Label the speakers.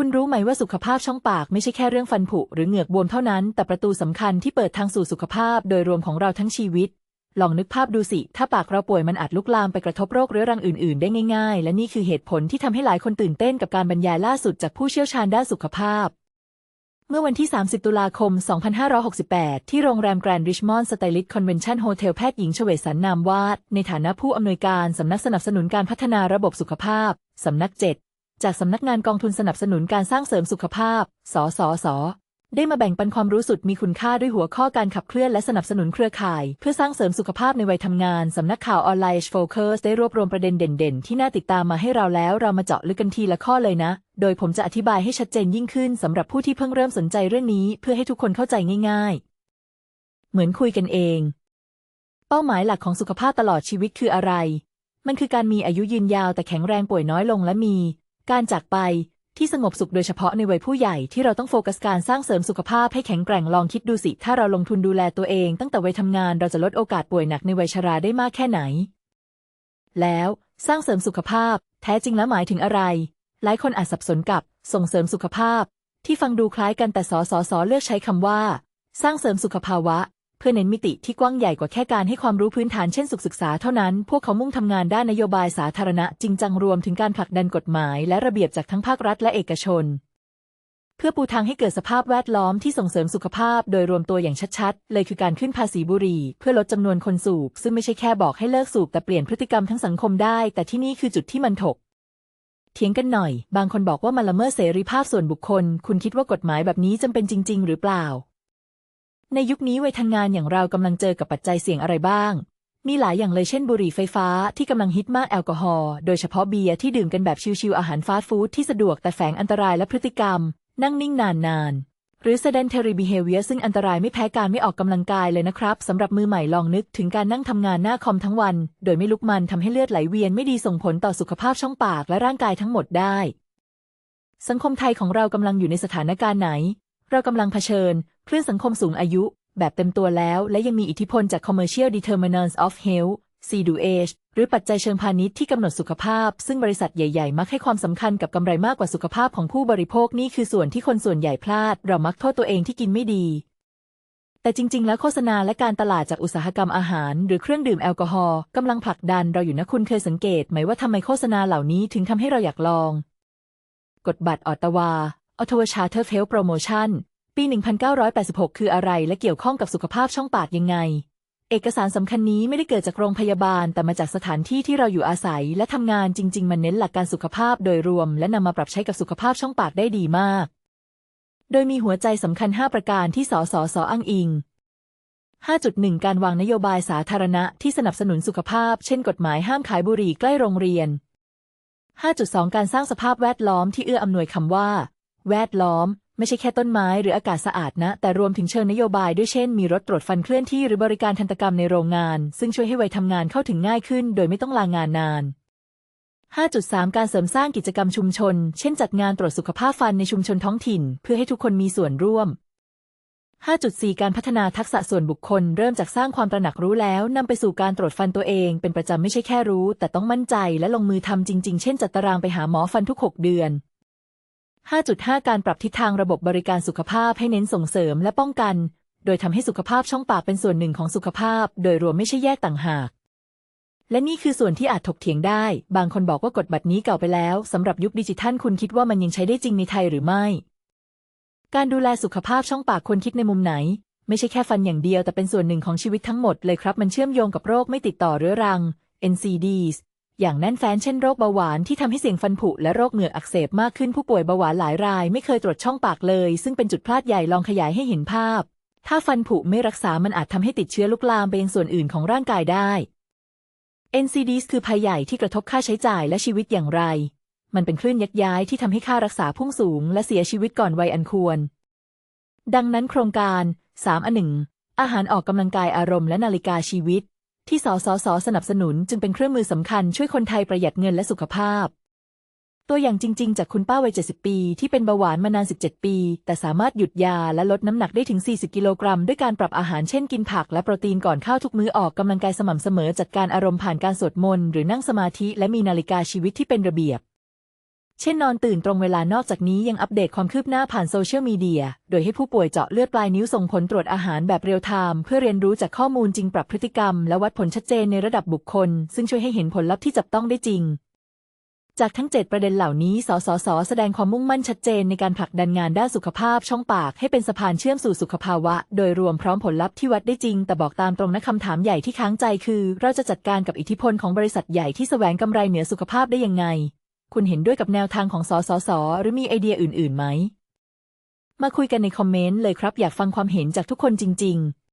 Speaker 1: คุณรู้ไหมว่าสุขภาพช่องปากไม่ใช่แค่เรื่องฟันผุหรือเหงือกบวมเท่านั้น แต่ประตูสำคัญที่เปิดทางสู่สุขภาพโดยรวมของเราทั้งชีวิต ลองนึกภาพดูสิ ถ้าปากเราป่วยมันอาจลุกลามไปกระทบโรคเรื้อรังอื่น ๆ ได้ง่าย ๆ และนี่คือเหตุผลที่ทำให้หลายคนตื่นเต้นกับการบรรยายล่าสุดจากผู้เชี่ยวชาญด้านสุขภาพ เมื่อวันที่ 30 ตุลาคม 2568 ที่โรงแรมแกรนด์ริชมอนด์สไตลิสต์คอนเวนชั่นโฮเทลแพทย์หญิงเฉวสันนามวาดในฐานะผู้อำนวยการสำนักสนับสนุนการพัฒนาระบบสุขภาพสำนัก7 จากสำนักงานกองทุนสนับสนุนการสร้างเสริมสุขภาพ สสส ได้มาแบ่งปันความรู้สุดมีคุณค่าด้วยหัวข้อการขับเคลื่อนและสนับสนุนเครือข่าย เพื่อสร้างเสริมสุขภาพในวัยทำงาน สำนักข่าวออนไลน์โฟกัสได้รวบรวมประเด็นเด่น ๆ ที่น่าติดตามมาให้เราแล้ว เรามาเจาะลึกกันทีละข้อเลยนะ โดยผมจะอธิบายให้ชัดเจนยิ่งขึ้นสำหรับผู้ที่เพิ่งเริ่มสนใจเรื่องนี้ เพื่อให้ทุกคนเข้าใจง่าย ๆ เหมือนคุยกันเอง เป้าหมายหลักของสุขภาพตลอดชีวิตคืออะไร มันคือการมีอายุยืนยาวแต่แข็งแรงป่วยน้อยลงและมี การจากไปที่สงบสุขโดยเฉพาะในวัยผู้ใหญ่ที่เราต้องโฟกัสการสร้างเสริมสุขภาพให้แข็งแกร่งลองคิดดูสิ ถ้าเราลงทุนดูแลตัวเองตั้งแต่วัยทำงานเราจะลดโอกาสป่วยหนักในวัยชราได้มากแค่ไหน แล้วสร้างเสริมสุขภาพ แท้จริงแล้วหมายถึงอะไร หลายคนอาจสับสนกับส่งเสริมสุขภาพ ที่ฟังดูคล้ายกันแต่สสสเลือกใช้คำว่า สร้างเสริมสุขภาวะ เพื่อเน้นมิติที่กว้างใหญ่กว่าแค่การให้ความรู้พื้นฐานเช่นสุขศึกษาเท่านั้น พวกเขามุ่งทำงานด้านนโยบายสาธารณะจริงจังรวมถึงการผลักดันกฎหมายและระเบียบจากทั้งภาครัฐและเอกชน เพื่อปูทางให้เกิดสภาพแวดล้อมที่ส่งเสริมสุขภาพ โดยรวมตัวอย่างชัดๆ เลยคือการขึ้นภาษีบุหรี่ เพื่อลดจำนวนคนสูบ ซึ่งไม่ใช่แค่บอกให้เลิกสูบแต่เปลี่ยนพฤติกรรมทั้งสังคมได้ แต่ที่นี่คือจุดที่มันถกเถียงกันหน่อย บางคนบอกว่ามันละเมิดเสรีภาพส่วนบุคคล คุณคิดว่ากฎหมายแบบนี้จำเป็นจริง ๆ หรือเปล่า ในยุคนี้วัยทำงานอย่างเรากำลังเจอกับปัจจัยเสี่ยงอะไรบ้าง มีหลายอย่างเลยเช่นบุหรี่ไฟฟ้าที่กำลังฮิตมากแอลกอฮอล์โดยเฉพาะเบียร์ที่ดื่มกันแบบชิวๆอาหารฟาสต์ฟู้ดที่สะดวกแต่แฝงอันตรายและพฤติกรรม นั่งนิ่งนานๆหรือ sedentary behavior ซึ่งอันตรายไม่แพ้การไม่ออกกำลังกายเลยนะครับสำหรับมือใหม่ลองนึกถึงการนั่งทำงานหน้าคอมทั้งวัน โดยไม่ลุกมันทำให้เลือดไหลเวียนไม่ดีส่งผลต่อสุขภาพช่องปากและร่างกายทั้งหมดได้ สังคมไทยของเรากำลังอยู่ในสถานการณ์ไหน เรากำลังเผชิญ คลื่นสังคมสูงอายุ แบบเต็มตัวแล้ว และยังมีอิทธิพลจาก commercial determinants of health C2H หรือปัจจัยเชิงพาณิชย์ที่กำหนดสุขภาพ ซึ่งบริษัทใหญ่ๆ มักให้ความสำคัญกับกำไรมากกว่าสุขภาพของผู้บริโภคนี่คือส่วนที่คนส่วนใหญ่พลาด เรามักโทษตัวเองที่กินไม่ดี แต่จริง ๆ แล้วโฆษณาและการตลาดจากอุตสาหกรรมอาหาร หรือเครื่องดื่มแอลกอฮอล์กำลังผลักดันเราอยู่นะคุณเคยสังเกตไหมว่าทำไมโฆษณาเหล่านี้ถึงทำให้เราอยากลอง กดบัตรออตตาวาออทวชาเทอร์เฟลโปรโมชั่น ปี 1986 คืออะไรและเกี่ยวข้องกับสุขภาพช่องปากยังไง เอกสารสำคัญนี้ไม่ได้เกิดจากโรงพยาบาล แต่มาจากสถานที่ที่เราอยู่อาศัย และทำงานจริง ๆ มันเน้นหลักการสุขภาพโดยรวม และนำมาปรับใช้กับสุขภาพช่องปากได้ดีมาก โดยมีหัวใจสำคัญ 5 ประการที่สสสอ้างอิง5.1 การวางนโยบายสาธารณะที่สนับสนุนสุขภาพ เช่น กฎหมายห้ามขายบุหรี่ใกล้โรงเรียน 5.2 การสร้างสภาพแวดล้อมที่เอื้ออำนวยคำว่า แวดล้อม ไม่ใช่แค่ต้นไม้หรืออากาศสะอาดนะ แต่รวมถึงเชิงนโยบายด้วยเช่น มีรถตรวจฟันเคลื่อนที่หรือบริการทันตกรรมในโรงงาน ซึ่งช่วยให้วัยทำงานเข้าถึงง่ายขึ้น โดยไม่ต้องลางานนาน 5.3 การเสริมสร้างกิจกรรมชุมชน เช่น จัดงานตรวจสุขภาพฟันในชุมชนท้องถิ่น เพื่อให้ทุกคนมีส่วนร่วม 5.4 การพัฒนาทักษะส่วนบุคคล เริ่มจากสร้างความตระหนักรู้แล้วนำไปสู่การตรวจฟันตัวเอง เป็นประจำไม่ใช่แค่รู้ แต่ต้องมั่นใจและลงมือทำจริง ๆ เช่นจัดตารางไปหาหมอฟันทุก 6 เดือน 5.5 การปรับทิศทางระบบบริการสุขภาพให้เน้นส่งเสริมและป้องกัน โดยทำให้สุขภาพช่องปากเป็นส่วนหนึ่งของสุขภาพ โดยรวมไม่ใช่แยกต่างหาก และนี่คือส่วนที่อาจถกเถียงได้ บางคนบอกว่ากฎบัตรนี้เก่าไปแล้วสำหรับยุคดิจิทัลคุณคิดว่ามันยังใช้ได้จริงในไทยหรือไม่ การดูแลสุขภาพช่องปากควรคิดในมุมไหน ไม่ใช่แค่ฟันอย่างเดียวแต่เป็นส่วนหนึ่งของชีวิตทั้งหมดเลยครับมันเชื่อมโยงกับโรคไม่ติดต่อเรื้อรัง NCDs อย่างแน่นแฟ้นเช่นโรคเบาหวานที่ทำให้เสียงฟันผุและโรคเหงือกอักเสบมากขึ้นผู้ป่วยเบาหวานหลายราย ไม่เคยตรวจช่องปากเลย ซึ่งเป็นจุดพลาดใหญ่ลองขยายให้เห็นภาพ ถ้าฟันผุไม่รักษามันอาจทำให้ติดเชื้อลุกลามไปยังส่วนอื่นของร่างกายได้ NCDs คือภัยใหญ่ที่กระทบค่าใช้จ่ายและชีวิตอย่างไร มันเป็นคลื่นยักย้ายที่ทำให้ค่ารักษาพุ่งสูง และเสียชีวิตก่อนวัยอันควร ดังนั้นโครงการ3อันหนึ่งอาหารออกกำลังกายอารมณ์และนาฬิกาชีวิต ที่สสสสนับสนุนจึงเป็นเครื่องมือสำคัญช่วยคนไทยประหยัดเงินและสุขภาพ ตัวอย่างจริง ๆ จากคุณป้าวัย 70 ปี ที่เป็นเบาหวานมานาน 17 ปี แต่สามารถหยุดยาและลดน้ำหนักได้ถึง 40 กิโลกรัม ด้วยการปรับอาหารเช่นกินผักและโปรตีนก่อนข้าวทุกมื้อออกกำลังกายสม่ำเสมอจัดการอารมณ์ผ่านการสวดมนต์หรือนั่งสมาธิและมีนาฬิกาชีวิตที่เป็นระเบียบ เช่นนอนตื่นตรงเวลานอกจากนี้ยังอัปเดตความคืบหน้าผ่านโซเชียลมีเดีย โดยให้ผู้ป่วยเจาะเลือดปลายนิ้วส่งผลตรวจอาหารแบบเรียลไทม์เพื่อเรียนรู้จากข้อมูลจริงปรับพฤติกรรม และวัดผลชัดเจนในระดับบุคคล ซึ่งช่วยให้เห็นผลลัพธ์ที่จับต้องได้จริง จากทั้ง 7 ประเด็นเหล่านี้ สสส แสดงความมุ่งมั่นชัดเจนในการผลักดันงานด้านสุขภาพช่องปากให้เป็นสะพานเชื่อมสู่สุขภาวะ โดยรวมพร้อมผลลัพธ์ที่วัดได้จริง แต่บอกตามตรงนะคำถามใหญ่ที่ค้างใจคือ เราจะจัดการกับอิทธิพลของบริษัทใหญ่ที่แสวงกำไรเหนือสุขภาพได้ยังไง คุณเห็นด้วยกับแนวทางของสสส หรือมีไอเดียอื่นๆไหม มาคุยกันในคอมเมนต์เลยครับ อยากฟังความเห็นจากทุกคนจริง ๆ